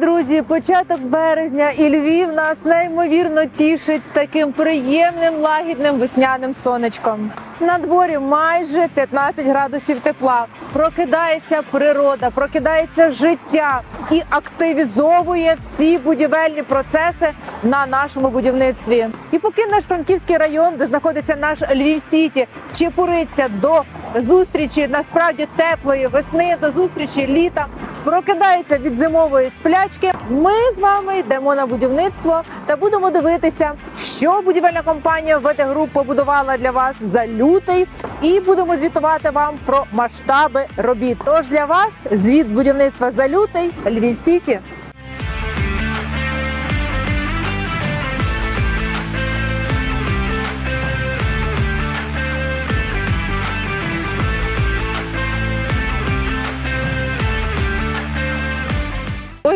Друзі, початок березня і Львів нас неймовірно тішить таким приємним лагідним весняним сонечком. На дворі майже 15 градусів тепла. Прокидається природа, прокидається життя і активізовує всі будівельні процеси на нашому будівництві. І поки наш франківський район, де знаходиться наш Львів Сіті, чепуриться до зустрічі насправді теплої весни, до зустрічі літа, прокидається від зимової сплячки. Ми з вами йдемо на будівництво та будемо дивитися, що будівельна компанія ВТ Груп побудувала для вас за лютий, і будемо звітувати вам про масштаби робіт. Тож для вас звіт з будівництва за лютий Львів Сіті.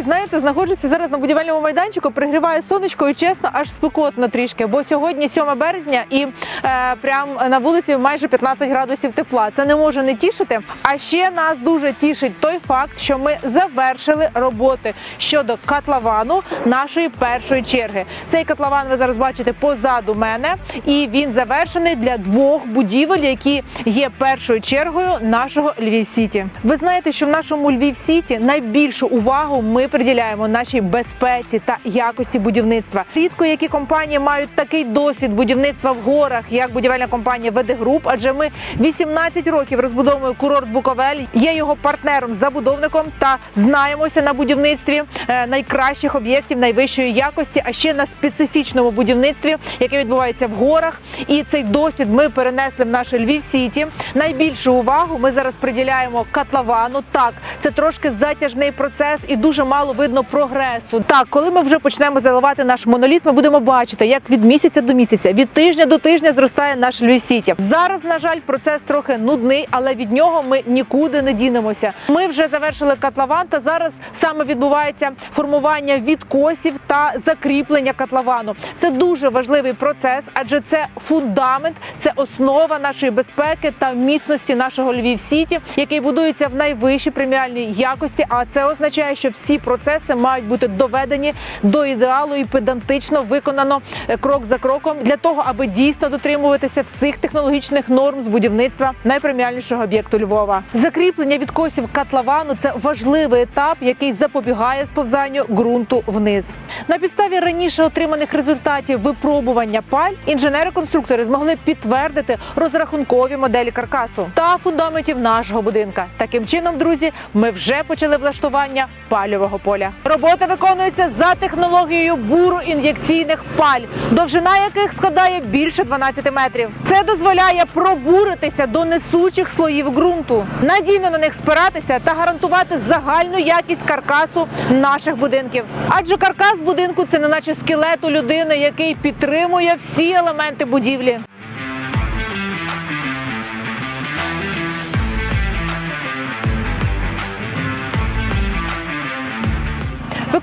Ось знаєте, знаходжуся зараз на будівельному майданчику, пригріває сонечко і чесно, аж спекотно трішки. Бо сьогодні 7 березня і е, прям на вулиці майже 15 градусів тепла. Це не може не тішити. А ще нас дуже тішить той факт, що ми завершили роботи щодо котловану нашої першої черги. Цей котлован ви зараз бачите позаду мене, і він завершений для двох будівель, які є першою чергою нашого Львів Сіті. Ви знаєте, що в нашому Львів Сіті найбільшу увагу ми приділяємо нашій безпеці та якості будівництва. Рідко які компанії мають такий досвід будівництва в горах, як будівельна компанія ВД Груп, адже ми 18 років розбудовуємо курорт Буковель, є його партнером, забудовником та знаємося на будівництві е, найкращих об'єктів найвищої якості, а ще на специфічному будівництві, яке відбувається в горах. І цей досвід ми перенесли в наше Львів Сіті. Найбільшу увагу ми зараз приділяємо котловану. Так, це трошки затяжний процес і дуже мало видно прогресу. Так, коли ми вже почнемо заливати наш моноліт, ми будемо бачити, як від місяця до місяця, від тижня до тижня зростає наш Львів Сіті. Зараз, на жаль, процес трохи нудний, але від нього ми нікуди не дінемося. Ми вже завершили котлован, та зараз саме відбувається формування відкосів та закріплення котловану. Це дуже важливий процес, адже це фундамент, це основа нашої безпеки та міцності нашого Львів Сіті, який будується в найвищій преміальній якості. А це означає, що всі процеси мають бути доведені до ідеалу і педантично виконано е, крок за кроком для того, аби дійсно дотримуватися всіх технологічних норм з будівництва найпреміальнішого об'єкту Львова. Закріплення відкосів котловану це важливий етап, який запобігає сповзанню ґрунту вниз. На підставі раніше отриманих результатів випробування паль інженери-конструктори змогли підтвердити розрахункові моделі каркасу та фундаментів нашого будинка. Таким чином, друзі, ми вже почали влаштування пальового поля. Робота виконується за технологією буру ін'єкційних паль, довжина яких складає більше 12 метрів. Це дозволяє пробуритися до несучих слоїв ґрунту, надійно на них спиратися та гарантувати загальну якість каркасу наших будинків. Адже каркас будинку це не наче скелет у людини, який підтримує всі елементи будівлі.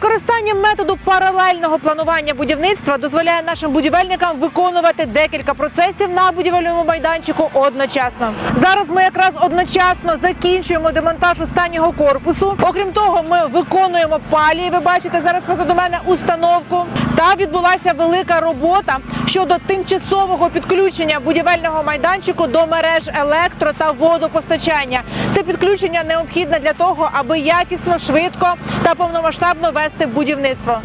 Використання методу паралельного планування будівництва дозволяє нашим будівельникам виконувати декілька процесів на будівельному майданчику одночасно. Зараз ми якраз одночасно закінчуємо демонтаж останнього корпусу. Окрім того, ми виконуємо палі. Ви бачите зараз позаду мене установку. Та відбулася велика робота щодо тимчасового підключення будівельного майданчику до мереж електро та водопостачання. Це підключення необхідне для того, аби якісно, швидко та повномасштабно вести будівництво.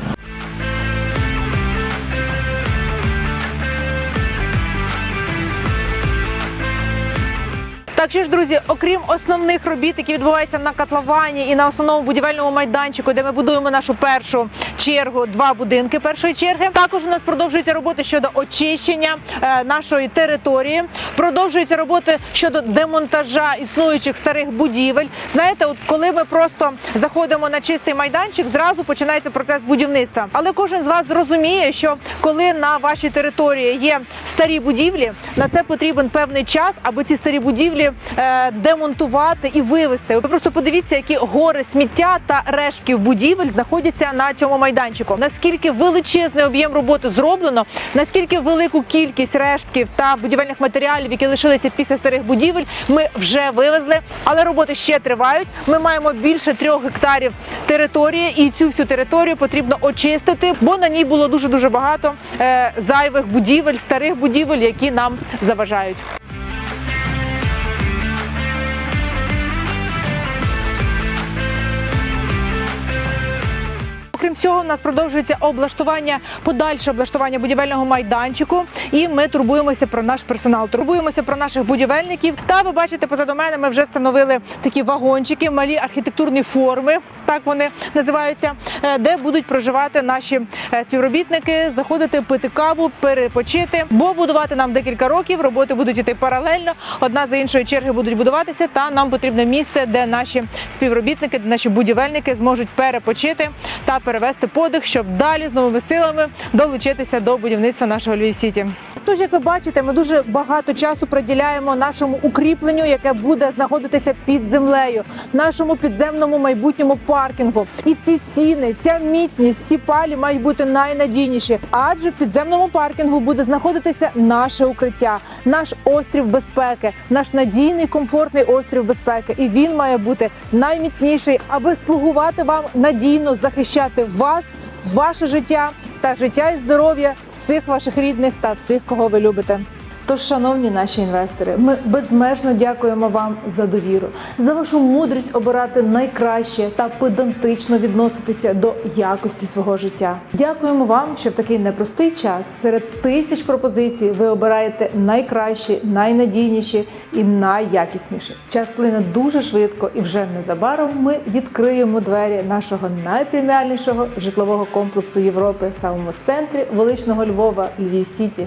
Так що ж, друзі, окрім основних робіт, які відбуваються на котловані і на основному будівельному майданчику, де ми будуємо нашу першу чергу, два будинки першої черги. Також у нас продовжуються роботи щодо очищення е, нашої території. Продовжуються роботи щодо демонтажа існуючих старих будівель. Знаєте, от коли ми просто заходимо на чистий майданчик, зразу починається процес будівництва. Але кожен з вас зрозуміє, що коли на вашій території є старі будівлі, на це потрібен певний час, аби ці старі будівлі е, демонтувати і вивезти. Ви просто подивіться, які гори сміття та рештків будівель знаходяться на цьому майданчику. Наскільки величезний об'єм роботи зроблено, наскільки велику кількість рештків та будівельних матеріалів, які лишилися після старих будівель, ми вже вивезли, але роботи ще тривають. Ми маємо більше трьох гектарів території, і цю всю територію потрібно очистити, бо на ній було дуже дуже багато е, зайвих будівель, старих будівель, які нам заважають. У нас продовжується облаштування, подальше облаштування будівельного майданчику, і ми турбуємося про наш персонал, турбуємося про наших будівельників. Та ви бачите, позаду мене ми вже встановили такі вагончики, малі архітектурні форми, так вони називаються, е, де будуть проживати наші е, співробітники, заходити пити каву, перепочити. Бо будувати нам декілька років, роботи будуть іти паралельно. Одна за іншою черги будуть будуватися. Та нам потрібне місце, де наші співробітники, де наші будівельники зможуть перепочити та перевести подих, щоб далі з новими силами долучитися до будівництва нашого Львів Сіті. Тож, як ви бачите, ми дуже багато часу приділяємо нашому укріпленню, яке буде знаходитися під землею, нашому підземному майбутньому паркінгу. І ці стіни, ця міцність, ці палі мають бути найнадійніші. Адже в підземному паркінгу буде знаходитися наше укриття, наш острів безпеки, наш надійний комфортний острів безпеки. І він має бути найміцніший, аби слугувати вам надійно захищати вас, ваше життя та життя і здоров'я всіх ваших рідних та всіх, кого ви любите. Тож, шановні наші інвестори, ми безмежно дякуємо вам за довіру, за вашу мудрість обирати найкраще та педантично відноситися до якості свого життя. Дякуємо вам, що в такий непростий час серед тисяч пропозицій ви обираєте найкращі, найнадійніші і найякісніші. Час плине дуже швидко, і вже незабаром ми відкриємо двері нашого найпреміальнішого житлового комплексу Європи в самому центрі величного Львова Львів Сіті.